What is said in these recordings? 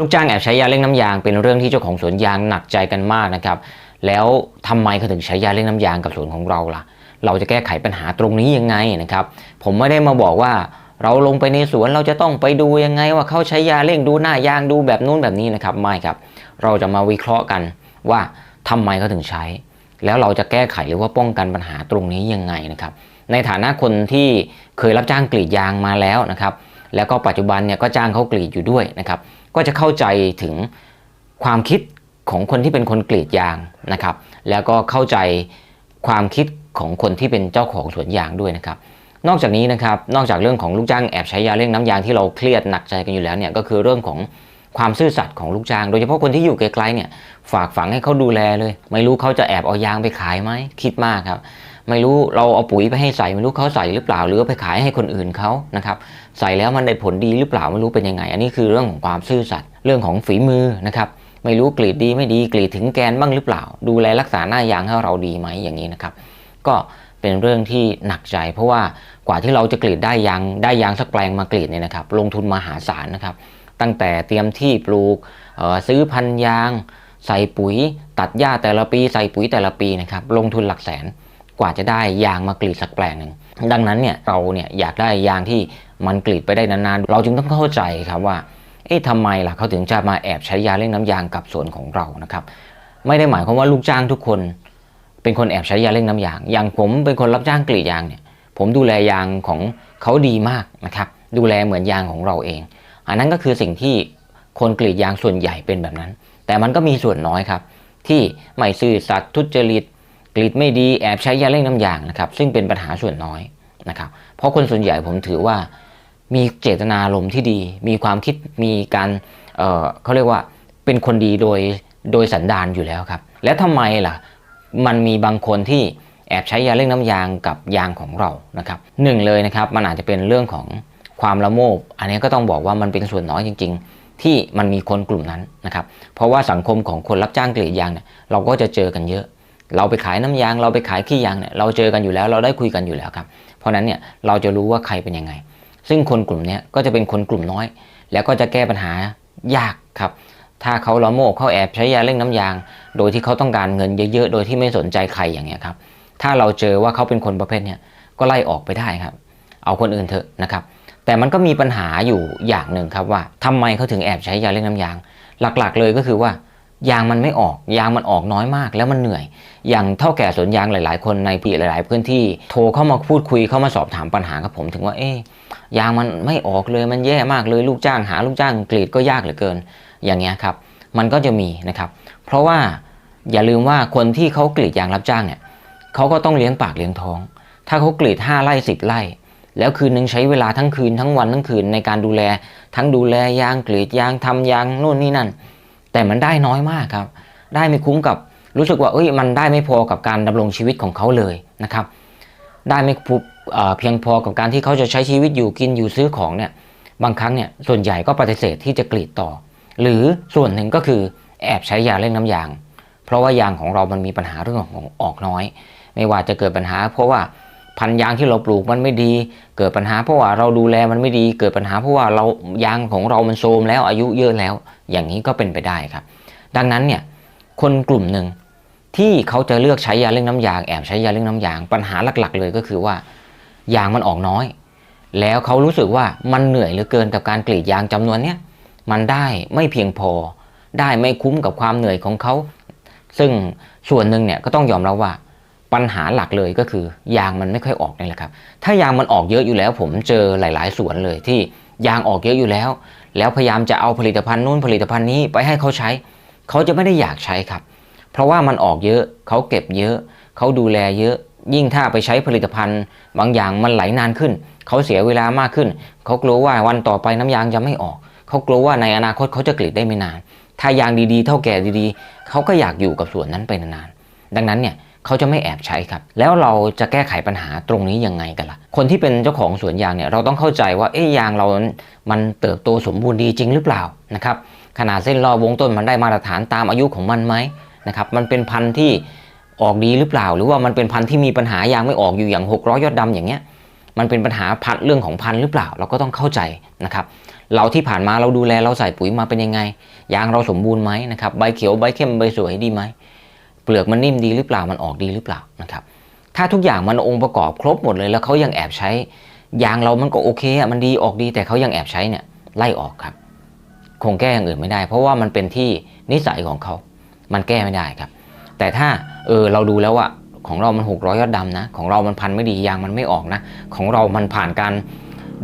ลูกจ้างแอบใช้ยาเร่งน้ำยางเป็นเรื่องที่เจ้าของสวนยางหนักใจกันมากนะครับ แล้วทำไมเขาถึงใช้ยาเร่งน้ำยางกับสวนของเราล่ะ เราจะแก้ไขปัญหาตรงนี้ยังไงนะครับ ผมไม่ได้มาบอกว่าเราลงไปในสวนเราจะต้องไปดูยังไง ว่าเขาใช้ยาเร่งดูหน้ายางดูแบบนู้นแบบนี้นะครับไม่ครับ เราจะมาวิเคราะห์กันว่าทำไมเขาถึงใช้ แล้วเราจะแก้ไขหรือว่าป้องกันปัญหาตรงนี้ยังไงนะครับ ในฐานะคนที่เคยรับจ้างกรีดยางมาแล้วนะครับ แล้วก็ปัจจุบันเนี่ยก็จ้างเขากรีดอยู่ด้วยนะครับ ก็จะเข้าใจถึงความคิดของคนที่เป็นคนกรีดยางนะครับ แล้วก็เข้าใจความคิดของคนที่เป็นเจ้าของสวนยางด้วยนะครับ นอกจากนี้นะครับ นอกจากเรื่องของลูกจ้างแอบใช้ยาเร่งน้ำยางที่เราเครียดหนักใจกันอยู่แล้วเนี่ยก็คือเรื่องของความซื่อสัตย์ของลูกจ้าง โดยเฉพาะคนที่อยู่ไกลๆเนี่ยฝากฝังให้เขาดูแลเลย ไม่รู้เขาจะแอบเอายางไปขายไหมคิดมากครับ ไม่รู้เราเอาปุ๋ยไปให้ใส่ไม่รู้เขาใส่หรือเปล่า หรือไปขายให้คนอื่นเขานะครับใส่แล้วมันได้ผลดีหรือเปล่าไม่รู้เป็นยังไง อันนี้คือเรื่องของความซื่อสัตย์เรื่องของฝีมือนะครับไม่รู้กรีดดีไม่ดีกรีดถึงแกนบ้างหรือเปล่า ดูแลรักษาหน้ายางให้เราดีไหมอย่างนี้นะครับ ก็เป็นเรื่องที่หนักใจ เพราะว่ากว่าที่เราจะกรีดได้ยางได้ยางสักแปลงมากรีดเนี่ยนะครับ ลงทุนมหาศาลนะครับ ตั้งแต่เตรียมที่ปลูกออซื้อพันยาง ใส่ปุ๋ย ตัดหญ้าแต่ละปี ใส่ปุ๋ยแต่ละปีนะครับลงทุนหลักแสน กว่าจะได้ยางมากรีดสักแปลงหนึ่งดังนั้นเนี่ยเราเนี่ยอยากได้ยางที่มันกรีดไปได้นานๆ เราจึงต้องเข้าใจครับว่า เอ๊ะทำไมล่ะเขาถึงจะมาแอบใช้ยาเร่งน้ำยางกับสวนของเรานะครับ ไม่ได้หมายความว่าลูกจ้างทุกคน เป็นคนแอบใช้ยาเร่งน้ำยาง อย่างผมเป็นคนรับจ้างกรีดยางเนี่ย ผมดูแลยางของเขาดีมากนะครับ ดูแลเหมือนยางของเราเอง อันนั้นก็คือสิ่งที่คนกรีดยางส่วนใหญ่เป็นแบบนั้น แต่มันก็มีส่วนน้อยครับ ที่ไม่ซื่อสัตย์ทุจริต กรีดไม่ดีแอบใช้ยาเร่งน้ำยางนะครับซึ่งเป็นปัญหาส่วนน้อยนะครับเพราะคนส่วนใหญ่ผมถือว่ามีเจตนาลมที่ดี มีความคิดมีการเเขาเรียกว่าเป็นคนดีโดยโดยสันดานอยู่แล้วครับ แล้วทำไมล่ะมันมีบางคนที่แอบใช้ยาเร่งน้ำยางกับยางของเรานะครับหนึ่งเลยนะครับมันอาจจะเป็นเรื่องของความละโมบ อันนี้ก็ต้องบอกว่ามันเป็นส่วนน้อยจริง ๆ ที่มันมีคนกลุ่มนั้นนะครับเพราะว่าสังคมของคนรับจ้างกรีดยางเนี่ยเราก็จะเจอกันเยอะ เราไปขายน้ำยาง เราไปขายขี้ยางเนี่ยเราเจอกันอยู่แล้วเราได้คุยกันอยู่แล้วครับ เพราะนั้นเนี่ยเราจะรู้ว่าใครเป็นยังไง ซึ่งคนกลุ่มนี้ก็จะเป็นคนกลุ่มน้อย แล้วก็จะแก้ปัญหายากครับ ถ้าเขาละโมบเขาแอบใช้ยาเร่งน้ำยาง โดยที่เขาต้องการเงินเยอะๆ โดยที่ไม่สนใจใครอย่างเงี้ยครับ ถ้าเราเจอว่าเขาเป็นคนประเภทเนี้ยก็ไล่ออกไปได้ครับ เอาคนอื่นเถอะนะครับ แต่มันก็มีปัญหาอยู่อย่างหนึ่งครับว่าทำไมเขาถึงแอบใช้ยาเร่งน้ำยาง หลักๆเลยก็คือว่า ยางมันไม่ออก ยางมันออกน้อยมาก แล้วมันเหนื่อย อย่างเท่าแก่สวนยางหลาย ๆ คนในปีหลาย ๆ พื้นที่โทรเข้ามาพูดคุยเข้ามาสอบถามปัญหากับผมถึงว่าเอ๊ยางมันไม่ออกเลยมันแย่มากเลยลูกจ้างหาลูกจ้างกรีดก็ยากเหลือเกิน อย่างเงี้ยครับ มันก็จะมีนะครับ เพราะว่าอย่าลืมว่าคนที่เขากรีดยางรับจ้างเนี่ยเขาก็ต้องเลี้ยงปากเลี้ยงท้อง ถ้าเขากรีด5ไร่10ไร่แล้วคืนนึงใช้เวลาทั้งคืนทั้งวันทั้งคืนในการดูแล ทั้งดูแลยางกรีดยางทำยางนู่นนี่นั่น แต่มันได้น้อยมากครับ ได้ไม่คุ้มกับรู้สึกว่าเอ้ยมันได้ไม่พอกับการดำรงชีวิตของเขาเลยนะครับ ได้ไม่เพียงพอกับการที่เขาจะใช้ชีวิตอยู่กินอยู่ซื้อของเนี่ยบางครั้งเนี่ยส่วนใหญ่ก็ปฏิเสธที่จะกรีดต่อ หรือส่วนหนึ่งก็คือแอบใช้ยาเร่งน้ำยาง เพราะว่ายางของเรามันมีปัญหาเรื่องของออกน้อย ไม่ว่าจะเกิดปัญหา เพราะว่า พันยางที่เราปลูกมันไม่ดี เกิดปัญหาเพราะว่าเราดูแลมันไม่ดี เกิดปัญหาเพราะว่าเรายางของเรามันโทรมแล้วอายุเยอะแล้ว อย่างนี้ก็เป็นไปได้ครับ ดังนั้นเนี่ยคนกลุ่มหนึ่งที่เขาจะเลือกใช้ยาเร่งน้ำยางแอบใช้ยาเร่งน้ำยาง ปัญหาหลักๆ เลยก็คือว่ายางมันออกน้อย แล้วเขารู้สึกว่ามันเหนื่อยเหลือเกินกับการกรีดยางจำนวนเนี้ยมันได้ไม่เพียงพอ ได้ไม่คุ้มกับความเหนื่อยของเขา ซึ่งส่วนหนึ่งเนี่ยก็ต้องยอมรับว่า ปัญหาหลักเลยก็คือยางมันไม่ค่อยออกนี่แหละครับ ถ้ายางมันออกเยอะอยู่แล้ว ผมเจอหลาย ๆ สวนเลยที่ยางออกเยอะอยู่แล้ว แล้วพยายามจะเอาผลิตภัณฑ์นู้นผลิตภัณฑ์นี้ไปให้เขาใช้ เขาจะไม่ได้อยากใช้ครับ เพราะว่ามันออกเยอะเขาเก็บเยอะ เขาดูแลเยอะ ยิ่งถ้าไปใช้ผลิตภัณฑ์ บางอย่างมันไหลนานขึ้น เขาเสียเวลามากขึ้น เขากลัวว่าวันต่อไปน้ำยางจะไม่ออก เขากลัวว่าในอนาคตเขาจะกรีดได้ไม่นาน ถ้ายางดีๆ เท่าแก่ดีๆ เขาก็อยากอยู่กับสวนนั้นไปนานๆดังนั้นเนี่ย เขาจะไม่แอบใช้ครับ แล้วเราจะแก้ไขปัญหาตรงนี้ยังไงกันล่ะ คนที่เป็นเจ้าของสวนยางเนี่ยเราต้องเข้าใจว่าเอ๊ะยางเรา มันเติบโตสมบูรณ์ดีจริงหรือเปล่านะครับ ขนาดเส้นรอบวงต้นมันได้มาตรฐานตามอายุของมันไหมนะครับ มันเป็นพันธุ์ที่ออกดีหรือเปล่า หรือว่ามันเป็นพันธุ์ที่มีปัญหายางไม่ออกอยู่อย่าง 600 ยอดดำอย่างเงี้ย มันเป็นปัญหาพันธุ์เรื่องของพันธุ์หรือเปล่า เราก็ต้องเข้าใจนะครับ เราที่ผ่านมาเราดูแลเราใส่ปุ๋ยมาเป็นยังไง ยางเราสมบูรณ์ไหมนะครับ ใบเขียวใบเข้มใบสวยดีไหม เปลือกมันนิ่มดีหรือเปล่ามันออกดีหรือเปล่านะครับ ถ้าทุกอย่างมันองค์ประกอบครบหมดเลยแล้วเขายังแอบใช้ยางเรามันก็โอเคอะมันดีออกดีแต่เขายังแอบใช้เนี่ยไล่ออกครับ คงแก้อย่างอื่นไม่ได้ เพราะว่ามันเป็นที่นิสัยของเขา มันแก้ไม่ได้ครับ แต่ถ้าเออเราดูแล้วว่าของเรามัน600ยอดดำนะ ของเรามันพันไม่ดียางมันไม่ออกนะ ของเรามันผ่านการ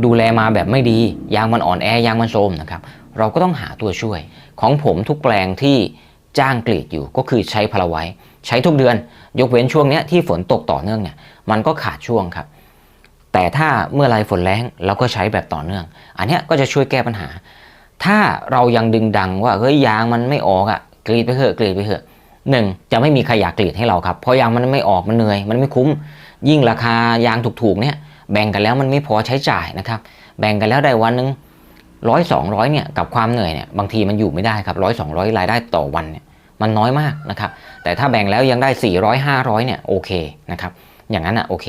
ดูแลมาแบบไม่ดียางมันอ่อนแอยางมันโทรมนะครับ เราก็ต้องหาตัวช่วย ของผมทุกแปลงที่ จ้างกรีดอยู่ก็คือใช้พลไว้ ใช้ทุกเดือน ยกเว้นช่วงเนี้ยที่ฝนตกต่อเนื่องเนี่ยมันก็ขาดช่วงครับ แต่ถ้าเมื่อไรฝนแรงเราก็ใช้แบบต่อเนื่อง อันนี้ก็จะช่วยแก้ปัญหา ถ้าเรายังดึงดังว่าเฮ้ยยางมันไม่ออกอะกรีดไปเถอะกรีดไปเถอะหนึ่งจะไม่มีใครอยากกรีดให้เราครับเพราะยางมันไม่ออกมันเหนื่อย มันไม่คุ้ม ยิ่งราคายางถูกๆเนี่ยแบ่งกันแล้วมันไม่พอใช้จ่ายนะครับ แบ่งกันแล้วได้วันหนึง ร้อยสองร้อยเนี่ยกับความเหนื่อยเนี่ยบางทีมันอยู่ไม่ได้ครับร้อยสองร้อยรายได้ต่อวันเนี่ยมันน้อยมากนะครับ แต่ถ้าแบ่งแล้วยังได้ 400 500เนี่ยโอเคนะครับอย่างนั้นอะโอเค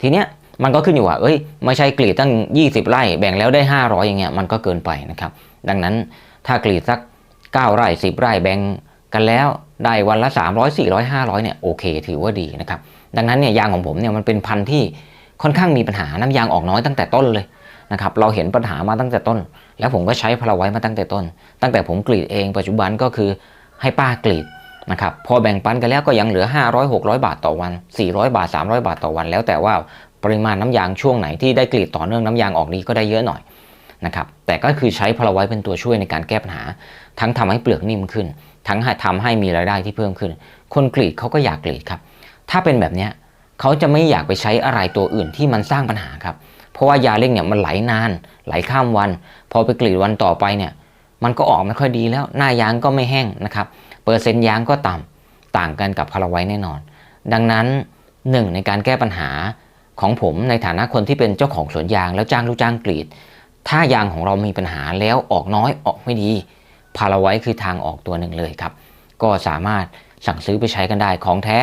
ทีเนี้ยมันก็ขึ้นอยู่ว่าเอ้ยไม่ใช่กรีดตั้ง 20 ไร่แบ่งแล้วได้ 500 อย่างเงี้ยมันก็เกินไปนะครับดังนั้นถ้ากรีดสัก 9 ไร่ 10 ไร่แบ่งกันแล้วได้วันละ 300 400 500เนี่ยโอเค ถือว่าดีนะครับดังนั้นเนี่ยยางของผมเนี่ยมันเป็นพันธุ์ที่ค่อนข้างมีปัญหาน้ำยางออกน้อยตั้งแต่ต้นเลย นะครับเราเห็นปัญหามาตั้งแต่ต้น แล้วผมก็ใช้พลาไว้มาตั้งแต่ต้น ตั้งแต่ผมกรีดเองปัจจุบันก็คือให้ป้ากรีดนะครับพอแบ่งปันกันแล้วก็ยังเหลือ 500 600 บาทต่อวัน 400 บาท 300 บาทต่อวัน แล้วแต่ว่าปริมาณน้ำยางช่วงไหนที่ได้กรีดต่อเนื่องน้ำยางออกดีก็ได้เยอะหน่อยนะครับแต่ก็คือใช้พลาไว้เป็นตัวช่วยในการแก้ปัญหา ทั้งทำให้เปลือกนิ่มขึ้น ทั้งทำให้มีรายได้ที่เพิ่มขึ้น คนกรีดเขาก็อยากกรีดครับถ้าเป็นแบบนี้เขาจะไม่อยากไปใช้อะไรตัวอื่นที่มันสร้างปัญหาครับเราะว่ายาเร่งเนี่ยมันไหลนาน ไหลข้ามวัน พอไปกรีดวันต่อไปเนี่ยมันก็ออกไม่ค่อยดีแล้วหน้ายางก็ไม่แห้งนะครับเปอร์เซ็นต์ยางก็ต่ำต่างกันกับพาราไว้แน่นอน ดังนั้นหนึ่งในการแก้ปัญหาของผมในฐานะคนที่เป็นเจ้าของสวนยางแล้วจ้างลูกจ้างกรีด ถ้ายางของเรามีปัญหาแล้วออกน้อยออกไม่ดีพาราไว้คือทางออกตัวหนึ่งเลยครับ ก็สามารถสั่งซื้อไปใช้กันได้ของแท้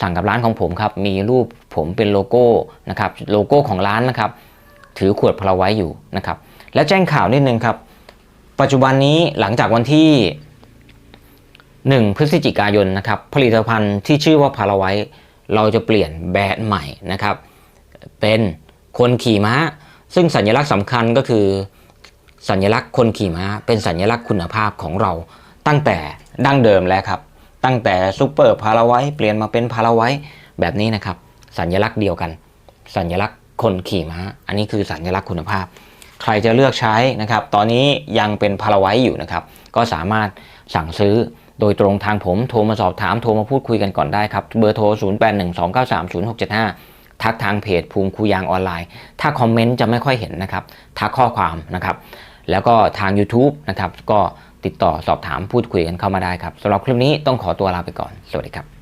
สั่งกับร้านของผมครับมีรูปผมเป็นโลโก้นะครับโลโก้ของร้านนะครับ ถือขวดพลาไว้อยู่นะครับ และแจ้งข่าวนิดนึงครับ ปัจจุบันนี้หลังจากวันที่ 1 พฤศจิกายนนะครับผลิตภัณฑ์ที่ชื่อว่าพาราไว้เราจะเปลี่ยนแบรนด์ใหม่นะครับ เป็นคนขี่ม้า ซึ่งสัญลักษณ์สำคัญก็คือ สัญลักษณ์คนขี่ม้า เป็นสัญลักษณ์คุณภาพของเราตั้งแต่ดั้งเดิมแล้วครับ ตั้งแต่ซูเปอร์พาราไว้เปลี่ยนมาเป็นพาราไว้แบบนี้นะครับ สัญลักษณ์เดียวกัน สัญลักษณ์ คนขี่ม้า อันนี้คือสัญลักษณ์คุณภาพ ใครจะเลือกใช้นะครับ ตอนนี้ยังเป็นพาราไว้อยู่นะครับ ก็สามารถสั่งซื้อโดยตรงทางผมโทรมาสอบถามโทรมาพูดคุยกันก่อนได้ครับ เบอร์โทร 0812930675 ทักทางเพจภูมิคุยางออนไลน์ ถ้าคอมเมนต์จะไม่ค่อยเห็นนะครับ ทักข้อความนะครับ แล้วก็ทาง YouTube นะครับ ก็ติดต่อสอบถามพูดคุยกันเข้ามาได้ครับสำหรับคลิปนี้ต้องขอตัวลาไปก่อน สวัสดีครับ